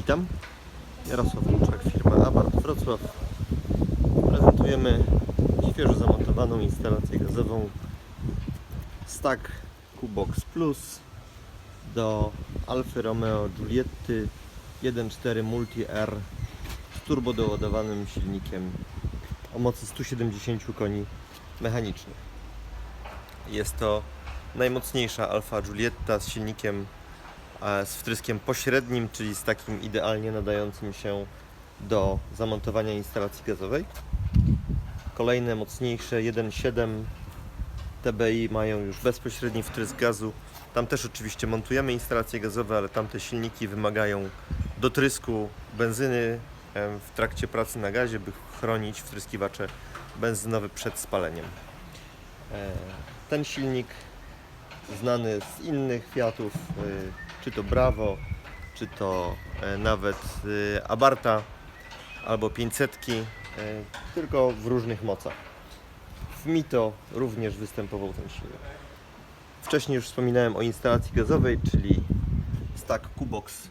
Witam. Jarosław Łuczak, firma Abart Wrocław. Prezentujemy świeżo zamontowaną instalację gazową Stack Qbox Plus do Alfa Romeo Giulietty 1.4 Multi R z turbodoładowanym silnikiem o mocy 170 koni mechanicznych. Jest to najmocniejsza Alfa Giulietta z silnikiem z wtryskiem pośrednim, czyli z takim idealnie nadającym się do zamontowania instalacji gazowej. Kolejne mocniejsze 1.7 TBI mają już bezpośredni wtrysk gazu. Tam też oczywiście montujemy instalacje gazowe, ale tamte silniki wymagają dotrysku benzyny w trakcie pracy na gazie, by chronić wtryskiwacze benzynowe przed spaleniem. E, Ten silnik znany z innych Fiatów, y, czy to Bravo, czy to e, nawet y, Abarta albo 500, tylko w różnych mocach. W Mito również występował ten silnik. Wcześniej już wspominałem o instalacji gazowej, czyli Stack Qbox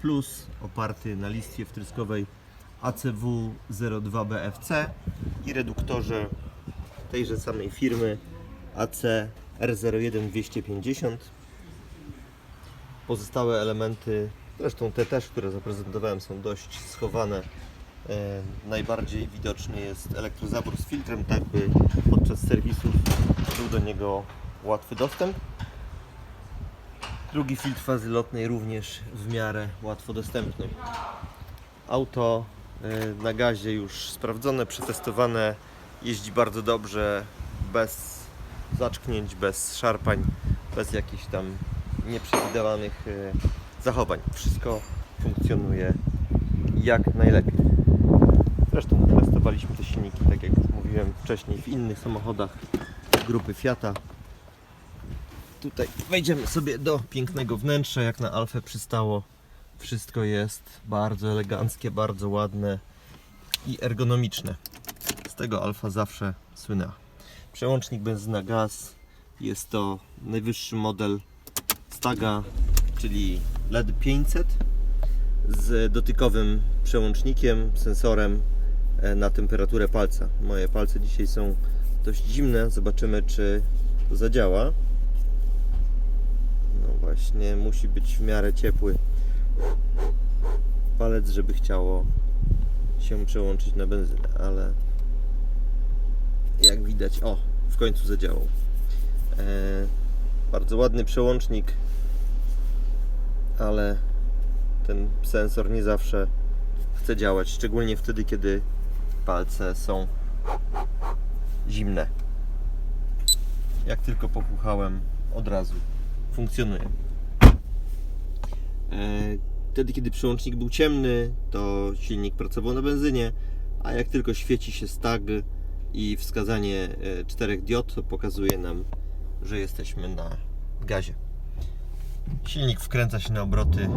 Plus oparty na listwie wtryskowej ACW02BFC i reduktorze tejże samej firmy AC R01250. Pozostałe elementy, zresztą te też, które zaprezentowałem, są dość schowane. E, najbardziej widoczny jest elektrozabór z filtrem, tak by podczas serwisów był do niego łatwy dostęp. Drugi filtr fazy lotnej również w miarę łatwo dostępny. Auto e, na gazie już sprawdzone, przetestowane, jeździ bardzo dobrze, bez zaczknięć, bez szarpań, bez jakichś tam nieprzewidywanych e, zachowań. Wszystko funkcjonuje jak najlepiej. Zresztą testowaliśmy te silniki, tak jak mówiłem wcześniej, w innych samochodach grupy Fiata. Tutaj wejdziemy sobie do pięknego wnętrza, jak na Alfę przystało. Wszystko jest bardzo eleganckie, bardzo ładne i ergonomiczne. Z tego Alfa zawsze słynęła. Przełącznik benzyna gaz jest to najwyższy model Staga, czyli LED 500 z dotykowym przełącznikiem, sensorem e, na temperaturę palca. Moje palce dzisiaj są dość zimne. Zobaczymy, czy to zadziała. No właśnie, musi być w miarę ciepły palec, żeby chciało się przełączyć na benzynę, ale widać, o, w końcu zadziałał. E, bardzo ładny przełącznik, ale ten sensor nie zawsze chce działać, szczególnie wtedy, kiedy palce są zimne. Jak tylko popuchałem, od razu funkcjonuje. E, Wtedy, kiedy przełącznik był ciemny, to silnik pracował na benzynie, a jak tylko świeci się stag i wskazanie e, czterech diod, pokazuje nam, że jesteśmy na gazie. Silnik wkręca się na obroty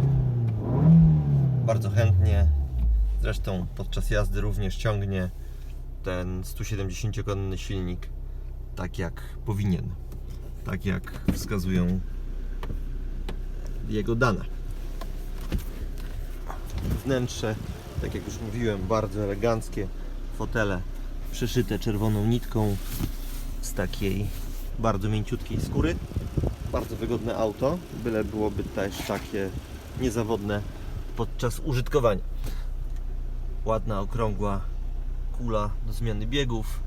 bardzo chętnie. Zresztą podczas jazdy również ciągnie ten 170-konny silnik tak jak powinien. Tak jak wskazują jego dane. Wnętrze, tak jak już mówiłem, bardzo eleganckie. Fotele przeszyte czerwoną nitką z takiej bardzo mięciutkiej skóry. Bardzo wygodne auto, byle byłoby też takie niezawodne podczas użytkowania. Ładna, okrągła kula do zmiany biegów.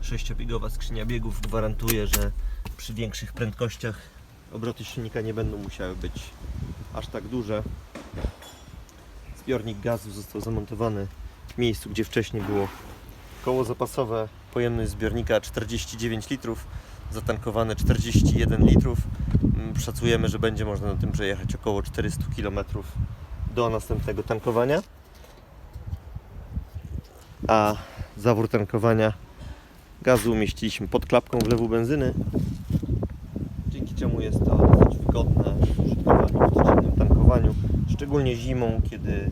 Sześciobiegowa skrzynia biegów gwarantuje, że przy większych prędkościach obroty silnika nie będą musiały być aż tak duże. Zbiornik gazu został zamontowany w miejscu, gdzie wcześniej było koło zapasowe. Pojemność zbiornika 49 litrów, zatankowane 41 litrów. Mm, Szacujemy, że będzie można na tym przejechać około 400 km do następnego tankowania. A zawór tankowania gazu umieściliśmy pod klapką wlewu benzyny, dzięki czemu jest to dosyć wygodne w codziennym tankowaniu, szczególnie zimą, kiedy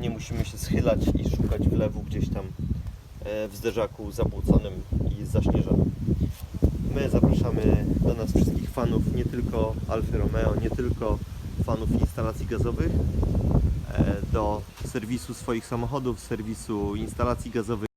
nie musimy się schylać i szukać wlewu gdzieś tam w zderzaku zabłóconym i zaśnieżonym. My zapraszamy do nas wszystkich fanów nie tylko Alfa Romeo, nie tylko fanów instalacji gazowych, e, do serwisu swoich samochodów, serwisu instalacji gazowych.